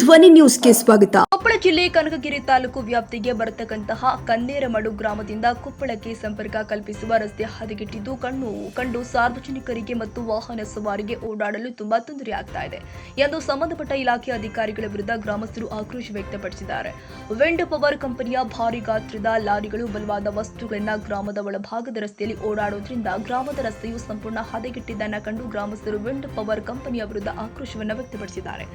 ಧ್ವನಿ ನ್ಯೂಸ್ಗೆ ಸ್ವಾಗತ. ಕೊಪ್ಪಳ ಜಿಲ್ಲೆ ಕನಕಗಿರಿ ತಾಲೂಕು ವ್ಯಾಪ್ತಿಗೆ ಬರತಕ್ಕಂತಹ ಕನ್ನೇರಮಡು ಗ್ರಾಮದಿಂದ ಕೊಪ್ಪಳಕ್ಕೆ ಸಂಪರ್ಕ ಕಲ್ಪಿಸುವ ರಸ್ತೆ ಹದಗೆಟ್ಟಿದ್ದು, ಕಣ್ಣು, ಕಂಡು ಸಾರ್ವಜನಿಕರಿಗೆ ಮತ್ತು ವಾಹನ ಸವಾರಿಗೆ ಓಡಾಡಲು ತುಂಬಾ ತೊಂದರೆ ಆಗ್ತಾ ಇದೆ ಎಂದು ಸಂಬಂಧಪಟ್ಟ ಇಲಾಖೆ ಅಧಿಕಾರಿಗಳ ವಿರುದ್ಧ ಗ್ರಾಮಸ್ಥರು ಆಕ್ರೋಶ ವ್ಯಕ್ತಪಡಿಸಿದ್ದಾರೆ. ವಿಂಡ್ ಪವರ್ ಕಂಪನಿಯ ಭಾರಿ ಗಾತ್ರದ ಲಾರಿಗಳು ಬಲವಾದ ವಸ್ತುಗಳನ್ನ ಗ್ರಾಮದ ಒಳಭಾಗದ ರಸ್ತೆಯಲ್ಲಿ ಓಡಾಡೋದ್ರಿಂದ ಗ್ರಾಮದ ರಸ್ತೆಯು ಸಂಪೂರ್ಣ ಹದಗೆಟ್ಟಿದ್ದನ್ನ ಕಂಡು ಗ್ರಾಮಸ್ಥರು ವಿಂಡ್ ಪವರ್ ಕಂಪನಿಯ ವಿರುದ್ಧ ಆಕ್ರೋಶವನ್ನು ವ್ಯಕ್ತಪಡಿಸಿದ್ದಾರೆ.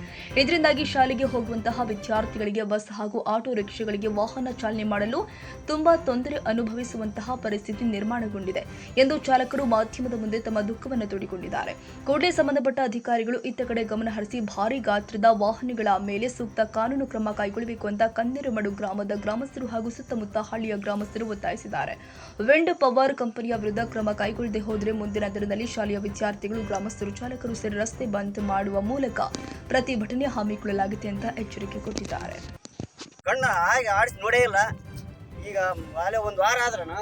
ಇದರಿಂದಾಗಿ ಶಾಲೆಗೆ ಹೋಗುವಂತಹ ವಿದ್ಯಾರ್ಥಿಗಳಿಗೆ ಬಸ್ ಹಾಗೂ ಆಟೋ ರಿಕ್ಷಾಗಳಿಗೆ ವಾಹನ ಚಾಲನೆ ಮಾಡಲು ತುಂಬಾ ತೊಂದರೆ ಅನುಭವಿಸುವಂತಹ ಪರಿಸ್ಥಿತಿ ನಿರ್ಮಾಣಗೊಂಡಿದೆ ಎಂದು ಚಾಲಕರು ಮಾಧ್ಯಮದ ಮುಂದೆ ತಮ್ಮ ದುಃಖವನ್ನು ತೋಡಿಕೊಂಡಿದ್ದಾರೆ. ಕೂಡಲೇ ಸಂಬಂಧಪಟ್ಟ ಅಧಿಕಾರಿಗಳು ಇತ್ತ ಕಡೆ ಗಮನ ಹರಿಸಿ ಭಾರಿ ಗಾತ್ರದ ವಾಹನಗಳ ಮೇಲೆ ಸೂಕ್ತ ಕಾನೂನು ಕ್ರಮ ಕೈಗೊಳ್ಳಬೇಕು ಅಂತ ಕನ್ನೆರಮಡು ಗ್ರಾಮದ ಗ್ರಾಮಸ್ಥರು ಹಾಗೂ ಸುತ್ತಮುತ್ತ ಹಳ್ಳಿಯ ಗ್ರಾಮಸ್ಥರು ಒತ್ತಾಯಿಸಿದ್ದಾರೆ. ವೆಂಡ್ ಪವರ್ ಕಂಪನಿಯ ವಿರುದ್ಧ ಕ್ರಮ ಕೈಗೊಳ್ಳದೆ ಹೋದರೆ ಮುಂದಿನ ದಿನದಲ್ಲಿ ಶಾಲೆಯ ವಿದ್ಯಾರ್ಥಿಗಳು, ಗ್ರಾಮಸ್ಥರು, ಚಾಲಕರು ಸೇರಿ ರಸ್ತೆ ಬಂದ್ ಮಾಡುವ ಮೂಲಕ ಪ್ರತಿಭಟನೆ ಹಮ್ಮಿಕೊಳ್ಳಲಾಗಿದೆ. ಅಂತ ಎಚ್ಚರಿಕೆ ಕೊಟ್ಟಿದ್ದಾರೆ. ಕಣ್ಣ ಹಾಗೆ ಆಡಿಸಿ ನೋಡೇ ಇಲ್ಲ. ಈಗ ಅಲ್ಲೇ ಒಂದು ವಾರ ಆದ್ರನ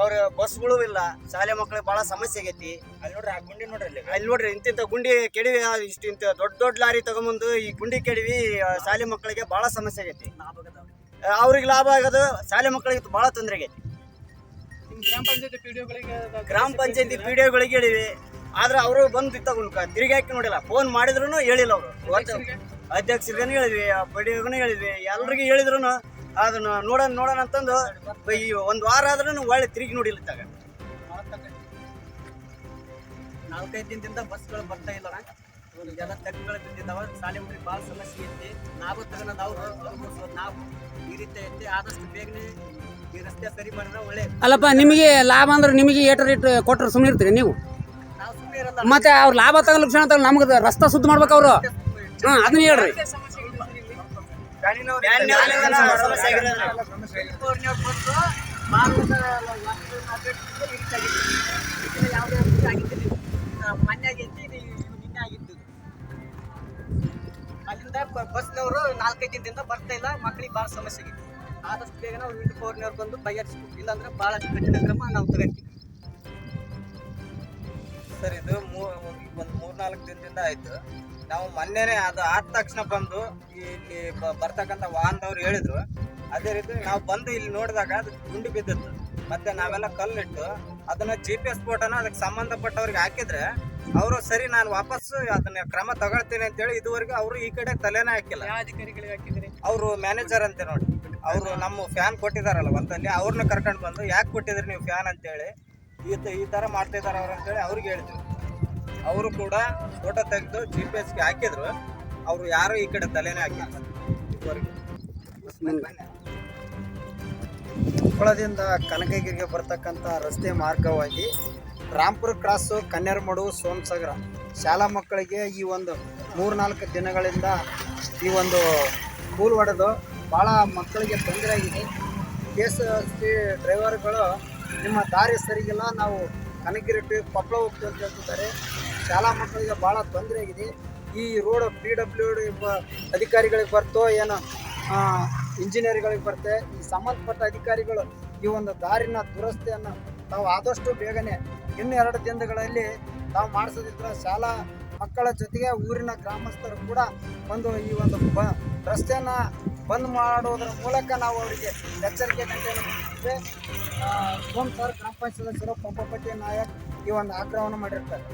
ಅವ್ರ ಬಸ್ಗಳು ಇಲ್ಲ. ಶಾಲೆ ಮಕ್ಕಳಿಗೆ ಭಾಳ ಸಮಸ್ಯೆ ಆಗೈತಿ. ಅಲ್ಲಿ ನೋಡ್ರಿ ಆ ಗುಂಡಿ ನೋಡ್ರಿ ಅಲ್ಲಿ. ಅಲ್ಲಿ ನೋಡ್ರಿ ಇಂತಿಂತ ಗುಂಡಿ ಕೆಡವಿ ಇಷ್ಟು ಇಂತ ದೊಡ್ಡ ದೊಡ್ಡ ಲಾರಿ ತಗೊಂಬಂದು ಈ ಗುಂಡಿ ಕೆಡವಿ ಶಾಲೆ ಮಕ್ಕಳಿಗೆ ಭಾಳ ಸಮಸ್ಯೆ ಆಗೈತಿ. ಅವ್ರಿಗೆ. ಲಾಭ ಆಗೋದು ಶಾಲೆ ಮಕ್ಕಳಿಗೆ ಭಾಳ ತೊಂದರೆ ಆಗೈತಿ. ಗ್ರಾಮ ಪಂಚಾಯತಿ ಪಿಡಿಒಗಳಿಗೆ ಗ್ರಾಮ ಪಂಚಾಯತಿ ಪಿ ಡಿ ಒಗಳಿಗೆ ಹೇಳಿವಿ ಆದ್ರೆ ಅವರು ಬಂದು ತಗೊಂಡು ತಿರುಗಿ ಹಾಕಿ ನೋಡಿಲ್ಲ. ಫೋನ್ ಮಾಡಿದ್ರು ಹೇಳಿಲ್ಲ ಅವರು. ಅಧ್ಯಕ್ಷರಿಗೂ ಹೇಳಿದ್ವಿ ಬಡಿಯವ್ರಿಗೂ ಹೇಳಿದ್ವಿ ಎಲ್ರಿಗೂ ಹೇಳಿದ್ರು ಅದನ್ನ ನೋಡೋಣ ನೋಡೋಣ ಅಂತಂದು ಈ ಒಂದು ವಾರ ಆದ್ರೂ ಒಳ್ಳೆ ತಿರುಗಿ ನೋಡಿಲ್ಲ ತಗ ನಾಲ್ಕೈದು ದಿನದಿಂದ ಬಸ್ಗಳು ಬರ್ತಾ ಇಲ್ಲ. ಎಲ್ಲ ತಗ್ಗುಗಳು ಬಿದ್ದಿದ್ದಾವ. ಶಾಲೆ ಮಕ್ಕಳಿಗೆ ಭಾಳ ಸಮಸ್ಯೆ ಐತಿ. ನಾವು ತಗೊಂಡ್ ಅನುಭವಿಸೋದು ನಾವು ಈ ರೀತಿ ಐತಿ. ಆದಷ್ಟು ಬೇಗನೆ ಈ ರಸ್ತೆ ಸರಿ ಮಾಡಿದ್ರೆ ಒಳ್ಳೆ. ಅಲ್ಲಪ್ಪ ನಿಮಗೆ ಲಾಭ ಅಂದ್ರೆ ನಿಮಗೆ ಏಟರ್ ರೇಟ್ ಕೊಟ್ಟರು ಸುಮ್ಮನೆ ಇರ್ತೀರಿ ನೀವು ನಾವು ಮತ್ತೆ ಅವ್ರು ಲಾಭ ತಗೊಂಡ್ ಕ್ಷಣ ತಗೊಳ್ಳಿ ನಮ್ಗೆ ರಸ್ತೆ ಸುದ್ದಿ ಮಾಡ್ಬೇಕು ಅವರು. ಹಾಂ ಅದನ್ನ ಹೇಳ್ರಿ. ಅಲ್ಲಿಂದ ಬಸ್ನವರು ನಾಲ್ಕೈದು ದಿನದಿಂದ ಬರ್ತಾ ಇಲ್ಲ ಮಕ್ಕಳಿಗೆ ಭಾಳ ಸಮಸ್ಯೆ ಆಗಿತ್ತು ಆದಷ್ಟು ಬೇಗ ನಾವು ಫೋರ್ನವ್ರು ಬಂದು ಬಗೆಹರಿಸ್ಬೇಕು ಇಲ್ಲಾಂದ್ರೆ ಬಹಳ ಕಠಿಣ ಕ್ರಮ ನಾವು ತಗೊಂತೀವಿ ಸರ್ ಇದು ಒಂದು ಮೂರ್ನಾಲ್ಕು ದಿನದಿಂದ ಆಯ್ತು. ನಾವು ಮೊನ್ನೆನೆ ಅದು ಆದ ತಕ್ಷಣ ಬಂದು ಇಲ್ಲಿ ಬರ್ತಕ್ಕಂತ ಬರ್ತಕ್ಕಂಥ ವಾಹನದವ್ರು ಹೇಳಿದ್ರು. ಅದೇ ರೀತಿ ನಾವು ಬಂದು ಇಲ್ಲಿ ನೋಡಿದಾಗ ಅದು ಗುಂಡಿ ಬಿದ್ದಿತ್ತು. ಮತ್ತೆ ನಾವೆಲ್ಲ ಕಲ್ಲಿಟ್ಟು ಅದನ್ನ ಜಿ ಪಿ ಎಸ್ ಫೋಟೋನ ಅದಕ್ಕೆ ಸಂಬಂಧಪಟ್ಟವ್ರಿಗೆ ಹಾಕಿದ್ರೆ ಅವರು ಸರಿ ನಾನು ವಾಪಸ್ ಅದನ್ನ ಕ್ರಮ ತಗೊಳ್ತೀನಿ ಅಂತೇಳಿ ಇದುವರೆಗೂ ಅವರು ಈ ಕಡೆ ತಲೆನೇ ಹಾಕಿಲ್ಲ. ಅವರು ಮ್ಯಾನೇಜರ್ ಅಂತೆ ನೋಡಿ. ಅವರು ನಮ್ಮ ಫ್ಯಾನ್ ಕೊಟ್ಟಿದಾರಲ್ಲ ಒಂದಲ್ಲಿ ಅವ್ರನ್ನ ಕರ್ಕೊಂಡು ಬಂದು ಯಾಕೆ ಕೊಟ್ಟಿದ್ರಿ ನೀವು ಫ್ಯಾನ್ ಅಂತೇಳಿ ಈ ಈ ಥರ ಮಾಡ್ತಿದ್ದಾರೆ ಅವ್ರು ಅಂತೇಳಿ ಅವ್ರಿಗೆ ಹೇಳಿದ್ರು ಅವರು ಕೂಡ ಫೋಟೋ ತೆಗೆದು ಜಿ ಪಿ ಎಸ್ಗೆ ಹಾಕಿದ್ರು. ಅವರು ಯಾರು ಈ ಕಡೆ ತಲೆನೇ ಹಾಕಿಲ್ಲ. ಕೊಪ್ಪಳದಿಂದ ಕನಕಗಿರಿಗೆ ಬರ್ತಕ್ಕಂಥ ರಸ್ತೆ ಮಾರ್ಗವಾಗಿ ರಾಂಪುರ ಕ್ರಾಸು ಕನ್ನೇರಮಡು ಸೋಮಸಾಗರ ಶಾಲಾ ಮಕ್ಕಳಿಗೆ ಈ ಒಂದು ಮೂರ್ನಾಲ್ಕು ದಿನಗಳಿಂದ ಈ ಒಂದು ಕೂಲ್ ಹೊಡೆದು ಭಾಳ ಮಕ್ಕಳಿಗೆ ತೊಂದರೆ ಆಗಿದೆ. ಕೆ ಎಸ್ ಡ್ರೈವರ್ಗಳು ನಿಮ್ಮ ದಾರಿ ಸರಿಗಿಲ್ಲ, ನಾವು ಕನಕಗಿರಿ ಟು ಕೊಪ್ಪಳ ಹೋಗ್ತೀವಿ ಅಂತ ಹೇಳ್ತಿದ್ದಾರೆ. ಶಾಲಾ ಮಕ್ಕಳಿಗೆ ಭಾಳ ತೊಂದರೆ ಆಗಿದೆ. ಈ ರೋಡ್ ಪಿ ಡಬ್ಲ್ಯೂ ಡಿ ಅಧಿಕಾರಿಗಳಿಗೆ ಬರ್ತೋ, ಏನೋ ಇಂಜಿನಿಯರ್ಗಳಿಗೆ ಬರುತ್ತೆ ಈ ಸಂಬಂಧಪಟ್ಟ ಅಧಿಕಾರಿಗಳು ಈ ಒಂದು ದಾರಿನ ದುರಸ್ತಿಯನ್ನು ತಾವು ಆದಷ್ಟು ಬೇಗನೆ ಇನ್ನು ಎರಡು ದಿನಗಳಲ್ಲಿ ತಾವು ಮಾಡಿಸೋದಿದ್ರೆ ಶಾಲಾ ಮಕ್ಕಳ ಜೊತೆಗೆ ಊರಿನ ಗ್ರಾಮಸ್ಥರು ಕೂಡ ಒಂದು ಈ ಒಂದು ಬ, ರಸ್ತೆಯನ್ನು ಬಂದ್ ಮಾಡೋದ್ರ ಮೂಲಕ ನಾವು ಅವರಿಗೆ ಎಚ್ಚರಿಕೆ ಗಂಟೆಯನ್ನು ಸೋಮ್ ಸರ್ ಗ್ರಾಮ ಪಂಚಾಯತ್ ಸದಸ್ಯರು ಪಂಪಪಟ್ಟಿ ನಾಯಕ್ ಈ ಒಂದು ಆಗ್ರಹವನ್ನು ಮಾಡಿರ್ತಾರೆ.